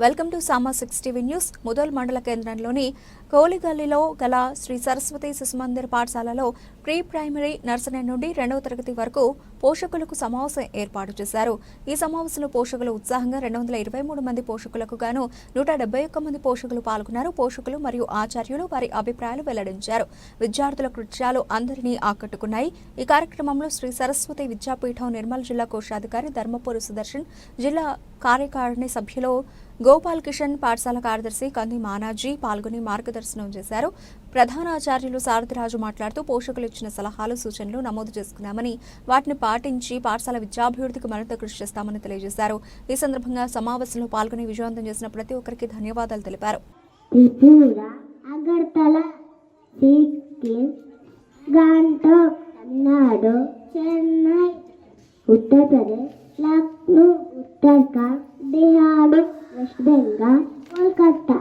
Welcome to Sama six TV news. ముదల్ మండల కేంద్రంలోని కోలిగల్లిలో గల శ్రీ సరస్వతి శిశుమందిర్ పాఠశాలలో ప్రీ ప్రైమరీ నర్సరీ నుండి రెండవ తరగతి వరకు పోషకులకు సమావేశం ఏర్పాటు చేశారు. ఈ సమావేశంలో పోషకులు ఉత్సాహంగా రెండు వందల ఇరవై మూడు మంది పోషకులకు గాను నూట డెబ్బై ఒక్క మంది పోషకులు పాల్గొన్నారు. పోషకులు మరియు ఆచార్యులు వారి అభిప్రాయాలు వెల్లడించారు. విద్యార్థుల కృత్యాలు అందరినీ ఆకట్టుకున్నాయి. ఈ కార్యక్రమంలో శ్రీ సరస్వతి విద్యాపీఠం నిర్మల్ జిల్లా కోశాధికారి ధర్మపురి సుదర్శన్ జిల్లా కార్యకారిణి సభ్యులు గోపాల్ కిషన్ పాఠశాల కార్యదర్శి కంది మానాజీ పాల్గొని మార్గదర్శనం చేశారు. ప్రధానాచార్యులు సారథిరాజు మాట్లాడుతూ పోషకులు ఇచ్చిన సలహాలు సూచనలు నమోదు చేసుకున్నామని వాటిని పాటించి పాఠశాల విద్యాభివృద్ధికి మరింత కృషి చేస్తామని తెలియజేశారు. ఈ సందర్భంగా సమావేశంలో పాల్గొని విజయవంతం చేసిన ప్రతి ఒక్కరికి ధన్యవాదాలు తెలిపారు. లక్నో వెస్ట్ బెంగాల్ కోల్కతా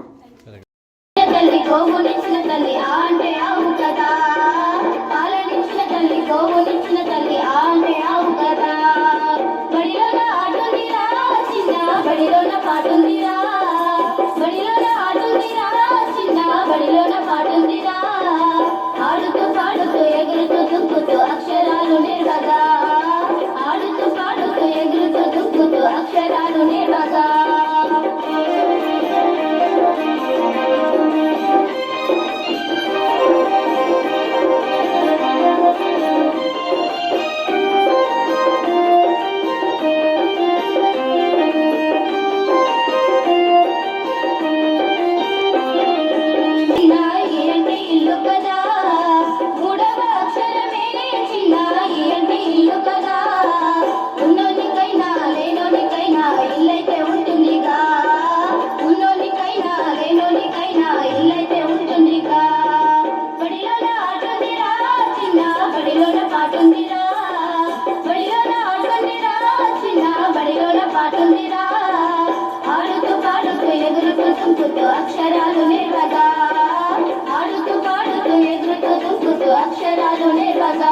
తల్లి గోవునిచ్చిన తల్లి ఆ ఆవు కదా. పాలనిచ్చిన తల్లి గోవునిచ్చిన తల్లి ఆ ఆవు కదా. బడిలోన ఆటుందిరా చిన్న బడిలోన పాటుందిరా బడిలోన ఆటుందిరా చిన్న బడిలోన పాటుందిరా ఆడుతూ పాడుతూ ఎగురుతూ దుక్కుతూ అక్షరాలు నిర్వగా అక్షరాలు నిర్వగా ఆడుతూ పాడుతూ ఎగురుతూ దుక్కుతూ అక్షరాలు నిర్వగా